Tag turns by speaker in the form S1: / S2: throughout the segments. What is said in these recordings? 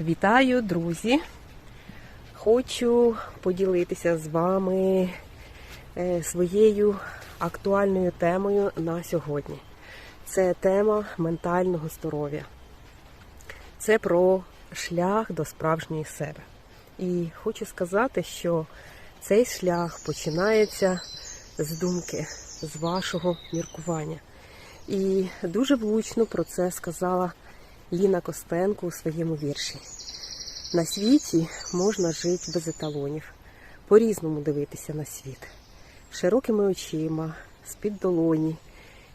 S1: Вітаю, друзі! Хочу поділитися з вами е, своєю актуальною темою на сьогодні. Це тема ментального здоров'я. Це про шлях до справжньої себе. І хочу сказати, що цей шлях починається з думки, з вашого міркування. І дуже влучно про це сказала Ліна Костенко у своєму вірші. На світі можна жити без еталонів, по-різному дивитися на світ, широкими очима, з-під долоні,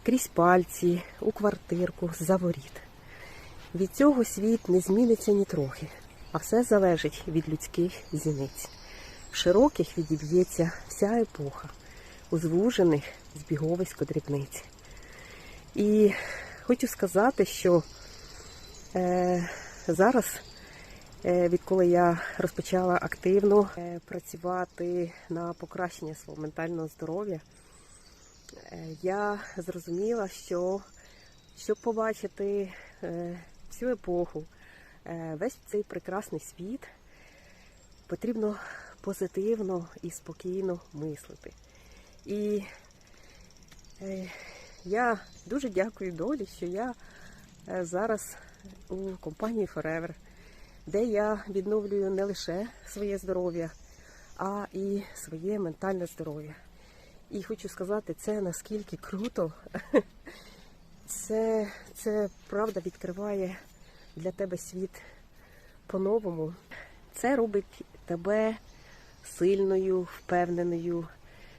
S1: крізь пальці, у квартирку, за воріт. Від цього світ не зміниться ні трохи, а все залежить від людських зіниць. В широких відіб'ється вся епоха, у звужених збіговисько дрібниць. І хочу сказати, що зараз, е, відколи я розпочала активно е, працювати на покращення свого ментального здоров'я, е, я зрозуміла, що щоб побачити е, всю епоху, е, весь цей прекрасний світ, потрібно позитивно і спокійно мислити. І е, я дуже дякую долі, що я е, зараз у компанії Forever, де я відновлюю не лише своє здоров'я, а і своє ментальне здоров'я. І хочу сказати, це наскільки круто. Це, це правда відкриває для тебе світ по-новому. Це робить тебе сильною, впевненою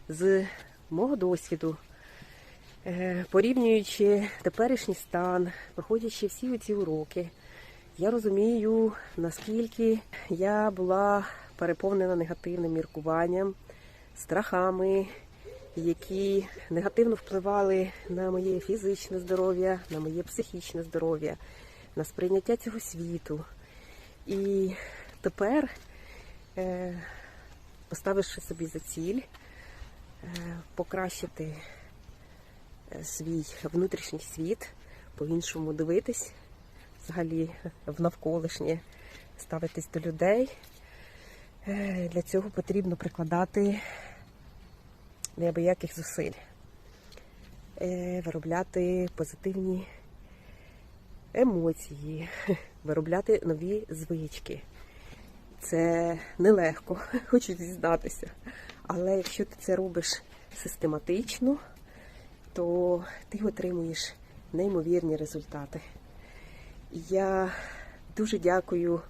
S1: з мого досвіду. Е, Порівнюючи теперішній стан, проходячи всі ці уроки, я розумію, наскільки я була переповнена негативним міркуванням, страхами, які негативно впливали на моє фізичне здоров'я, на моє психічне здоров'я, на сприйняття цього світу. І тепер, е, поставивши собі за ціль, е, покращити свій внутрішній світ, по-іншому дивитись, взагалі в навколишнє, ставитись до людей. Е, Для цього потрібно прикладати неабияких зусиль, Е, виробляти позитивні емоції, виробляти нові звички. Це нелегко, хочу зізнатися. Але якщо ти це робиш систематично, то ти отримуєш неймовірні результати. Я дуже дякую